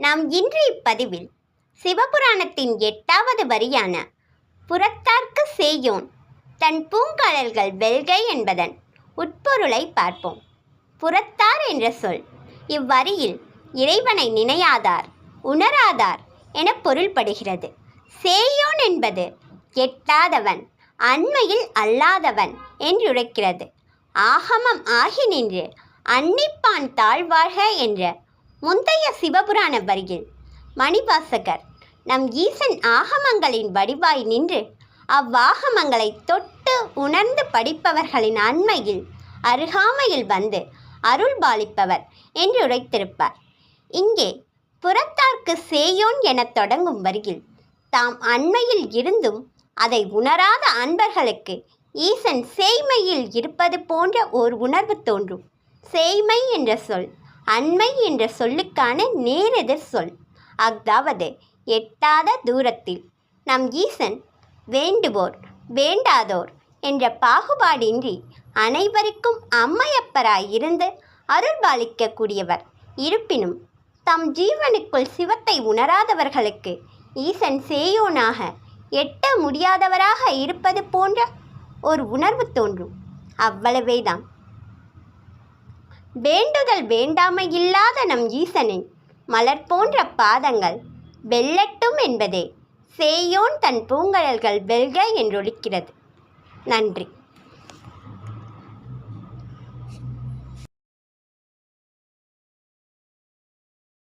நாம் இன்று இப்பதிவில் சிவபுராணத்தின் எட்டாவது வரியான புறத்தார்க்கு சேயோன் தன் பூங்காலல்கள் வெல்கை என்பதன் உட்பொருளை பார்ப்போம். புறத்தார் என்ற சொல் இவ்வரியில் இறைவனை நினையாதார் உணராதார் என பொருள்படுகிறது. சேயோன் என்பது எட்டாதவன் அண்மையில் அல்லாதவன் என்றுரைக்கிறது. ஆகமம் ஆகி நின்று அன்னிப்பான் தாழ்வாழ்க என்ற முந்தைய சிவபுராண வரியில் மணிவாசகர் நம் ஈசன் ஆகமங்களின் வடிவாய் நின்று அவ்வாகமங்களை தொட்டு உணர்ந்து படிப்பவர்களின் அண்மையில் அருகாமையில் வந்து அருள் பாலிப்பவர் என்று உரைத்திருப்பார் இங்கே புறத்தார்க்கு சேயோன் எனத் தொடங்கும் வரியில் தாம் அண்மையில் இருந்தும் அதை உணராத அன்பர்களுக்கு ஈசன் சேய்மையில் இருப்பது போன்ற ஓர் உணர்வு தோன்றும். சேய்மை என்ற சொல் அண்மை என்ற சொல்லுக்கான நேரெதிர் சொல். அஃதாவது எட்டாத தூரத்தில். நம் ஈசன் வேண்டுவோர் வேண்டாதோர் என்ற பாகுபாடின்றி அனைவருக்கும் அம்மையப்பராயிருந்து அருள்பாலிக்கக்கூடியவர் இருப்பினும் தம் ஜீவனுக்குள் சிவத்தை உணராதவர்களுக்கு ஈசன் சேயோனாக எட்ட முடியாதவராக இருப்பது போன்ற ஒரு உணர்வு தோன்றும். அவ்வளவேதான். வேண்டுதல் வேண்டாமை இல்லாத நம் ஈசனின் மலர் போன்ற பாதங்கள் வெல்லட்டும் என்பதே. சேயோன் தன் பூங்கழல்கள் வெல்க என்றொழிக்கிறது நன்றி.